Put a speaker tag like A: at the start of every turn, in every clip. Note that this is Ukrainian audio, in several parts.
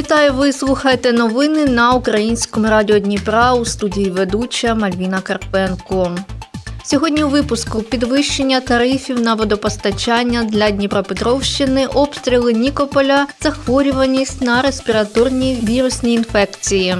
A: Вітаю, ви слухаєте новини на українському радіо Дніпра у студії ведуча Мальвіна Карпенко. Сьогодні у випуску підвищення тарифів на водопостачання для Дніпропетровщини, обстріли Нікополя, захворюваність на респіраторні вірусні інфекції.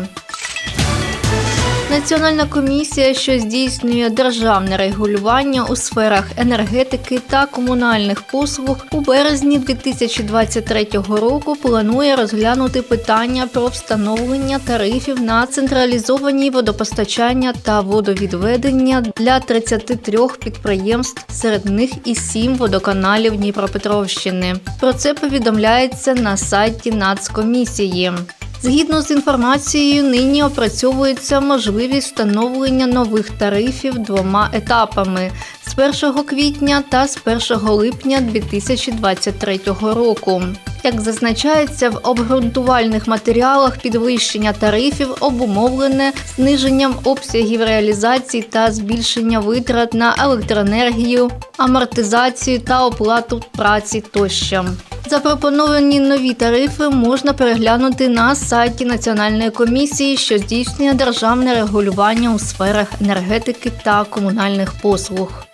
A: Національна комісія, що здійснює державне регулювання у сферах енергетики та комунальних послуг, у березні 2023 року планує розглянути питання про встановлення тарифів на централізовані водопостачання та водовідведення для 33 підприємств, серед них і 7 водоканалів Дніпропетровщини. Про це повідомляється на сайті Нацкомісії. Згідно з інформацією, нині опрацьовується можливість встановлення нових тарифів двома етапами з 1 квітня та з 1 липня 2023 року. Як зазначається в обґрунтувальних матеріалах, підвищення тарифів обумовлене зниженням обсягів реалізації та збільшення витрат на електроенергію, амортизацію та оплату праці тощо. Запропоновані нові тарифи можна переглянути на сайті Національної комісії, що здійснює державне регулювання у сферах енергетики та комунальних послуг.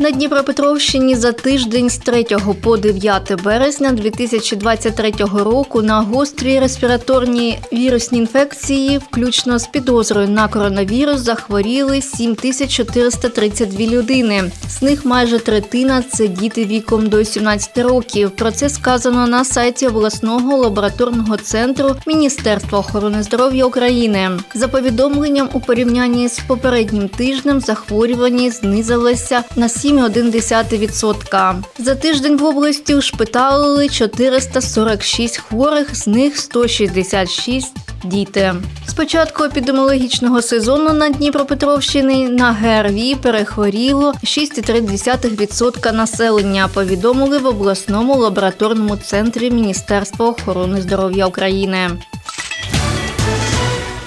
A: На Дніпропетровщині за тиждень з 3 по 9 березня 2023 року на гострі респіраторні вірусні інфекції, включно з підозрою на коронавірус, захворіли 7432 людини. З них майже третина це діти віком до 17 років. Про це сказано на сайті обласного лабораторного центру Міністерства охорони здоров'я України. За повідомленням у порівнянні з попереднім тижнем захворюваність знизилася на 7,1%. За тиждень в області ушпиталили 446 хворих, з них 166 діти. З початку епідеміологічного сезону на Дніпропетровщині на ГРВІ перехворіло 6,3% населення. Повідомили в обласному лабораторному центрі Міністерства охорони здоров'я України.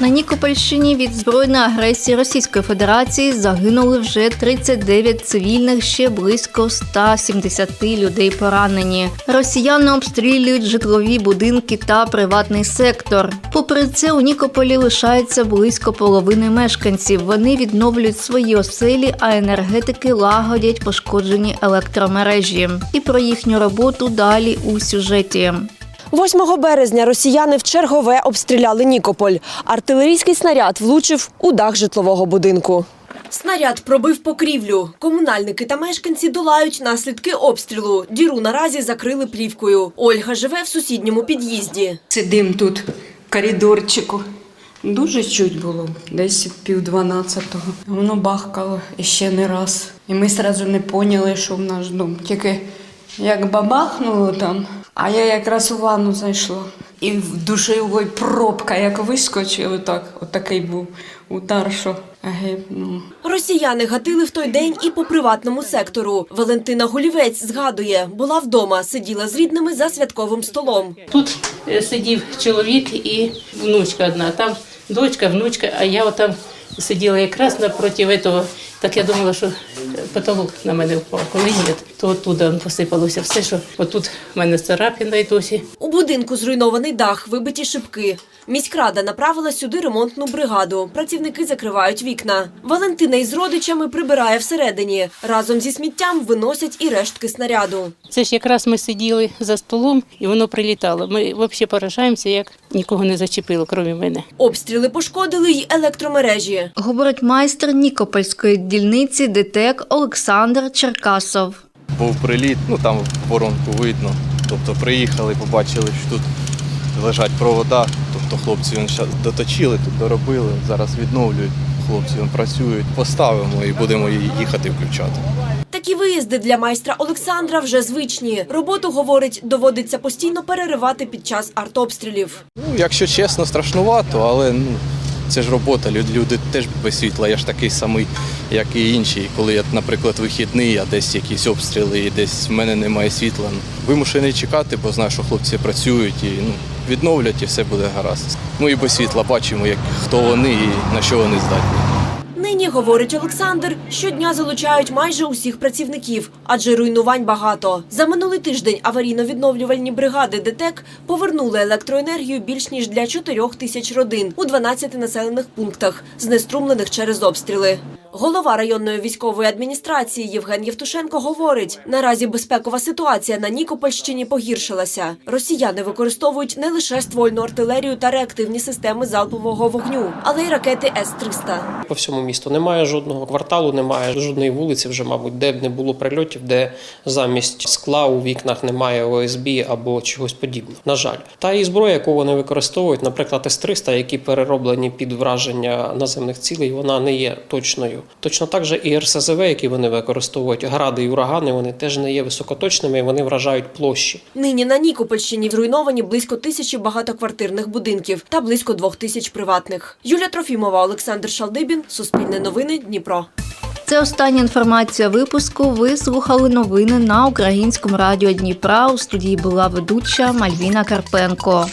A: На Нікопольщині від збройної агресії Російської Федерації загинули вже 39 цивільних, ще близько 170 людей поранені. Росіяни обстрілюють житлові будинки та приватний сектор. Попри це, у Нікополі лишається близько половини мешканців. Вони відновлюють свої оселі, а енергетики лагодять пошкоджені електромережі. І про їхню роботу далі у сюжеті.
B: 8 березня росіяни в чергове обстріляли Нікополь. Артилерійський снаряд влучив у дах житлового будинку. Снаряд пробив покрівлю. Комунальники та мешканці долають наслідки обстрілу. Діру наразі закрили плівкою. Ольга живе в сусідньому під'їзді.
C: Сидим тут в коридорчику. Дуже чуть було, десь пів дванадцятого. Воно бахкало ще не раз. І ми одразу не поняли, що в наш дом. Тільки як бабахнуло там, а я якраз у ванну зайшла. І в душевій пробка, як вискочила, так, отакий був удар, що гепнув.
B: Росіяни гатили в той день і по приватному сектору. Валентина Гулівець згадує, була вдома, сиділа з рідними за святковим столом.
D: Тут е, сидів чоловік і внучка одна. Там дочка, внучка, а я отам сиділа якраз напроти цього. Так я думала, що потолок на мене впав. Коли ні, то оттуда посипалося все, що отут в мене царапина й досі.
B: У будинку зруйнований дах, вибиті шибки. Міськрада направила сюди ремонтну бригаду. Працівники закривають вікна. Валентина із родичами прибирає всередині. Разом зі сміттям виносять і рештки снаряду.
D: Це ж якраз ми сиділи за столом і воно прилітало. Ми взагалі поражаємося, як нікого не зачепило, крім мене.
B: Обстріли пошкодили й електромережі.
A: Говорить майстер Нікопольської дільниці ДТЕК Олександр Черкасов.
E: Був приліт, ну там воронку видно. Тобто приїхали, побачили, що тут лежать провода. Тобто хлопці він доточили, тут доробили, зараз відновлюють. Хлопці він працюють, поставимо і будемо їхати включати.
B: Такі виїзди для майстра Олександра вже звичні. Роботу, говорить, доводиться постійно переривати під час артобстрілів.
E: Ну, якщо чесно, страшнувато, але ну, це ж робота. Люд- Люди теж без світла. Я ж такий самий, як і інші. Коли я, наприклад, вихідний, а десь якісь обстріли, і десь в мене немає світла. ну, Вимушений чекати, бо знаю, що хлопці працюють і ну, відновлять і все буде гаразд. Ну і без світла бачимо, як хто вони і на що вони здатні.
B: Нині говорить Олександр, щодня залучають майже усіх працівників, адже руйнувань багато. За минулий тиждень аварійно-відновлювальні бригади ДТЕК повернули електроенергію більш ніж для 4 тисяч родин у 12 населених пунктах, знеструмлених через обстріли. Голова районної військової адміністрації Євген Євтушенко говорить: наразі безпекова ситуація на Нікопольщині погіршилася. Росіяни використовують не лише ствольну артилерію та реактивні системи залпового вогню, але й ракети С-300.
F: По всьому місту немає жодного кварталу, немає жодної вулиці, вже мабуть, де б не було прильотів, де замість скла у вікнах немає ОСБ або чогось подібного. На жаль, та і зброя, яку вони використовують, наприклад, С-300, які перероблені під враження наземних цілей, вона не є точною. Точно так же і РСЗВ, які вони використовують, гради і урагани, вони теж не є високоточними, і вони вражають площі.
B: Нині на Нікопольщині зруйновані близько тисячі багатоквартирних будинків та близько двох тисяч приватних. Юлія Трофімова, Олександр Шалдибін, Суспільне новини, Дніпро.
A: Це остання інформація випуску. Ви слухали новини на українському радіо Дніпра. У студії була ведуча Мальвіна Карпенко.